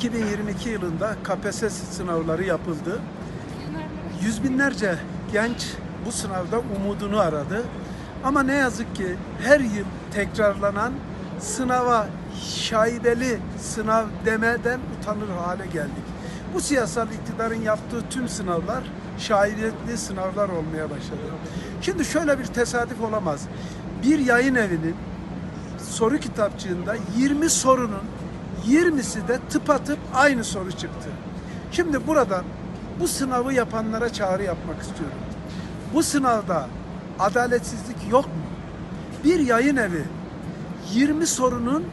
2022 yılında KPSS sınavları yapıldı. Yüz binlerce genç bu sınavda umudunu aradı. Ama ne yazık ki her yıl tekrarlanan sınava şaibeli sınav demeden utanır hale geldik. Bu siyasal iktidarın yaptığı tüm sınavlar şaibeli sınavlar olmaya başladı. Şimdi şöyle bir tesadüf olamaz. Bir yayın evinin soru kitapçığında 20 sorunun 20'si de tıpatıp aynı soru çıktı. Şimdi buradan bu sınavı yapanlara çağrı yapmak istiyorum. Bu sınavda adaletsizlik yok mu? Bir yayın evi 20 sorunun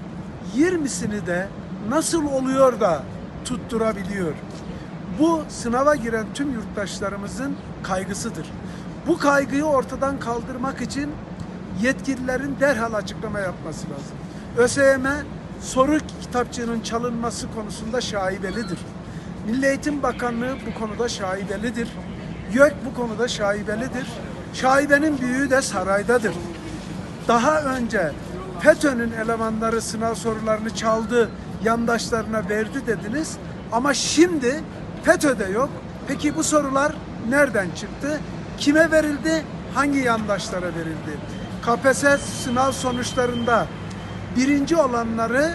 20'sini de nasıl oluyor da tutturabiliyor? Bu sınava giren tüm yurttaşlarımızın kaygısıdır. Bu kaygıyı ortadan kaldırmak için yetkililerin derhal açıklama yapması lazım. ÖSYM soru kitapçığının çalınması konusunda şaibelidir. Milli Eğitim Bakanlığı bu konuda şaibelidir. YÖK bu konuda şaibelidir. Şaibenin büyüğü de saraydadır. Daha önce FETÖ'nün elemanları sınav sorularını çaldı, yandaşlarına verdi dediniz. Ama şimdi FETÖ'de yok. Peki bu sorular nereden çıktı? Kime verildi? Hangi yandaşlara verildi? KPSS sınav sonuçlarında birinci olanları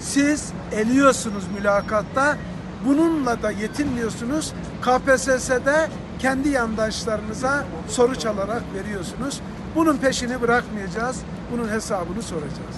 siz eliyorsunuz mülakatta. Bununla da yetinmiyorsunuz. KPSS'de kendi yandaşlarınıza soru çalarak veriyorsunuz. Bunun peşini bırakmayacağız. Bunun hesabını soracağız.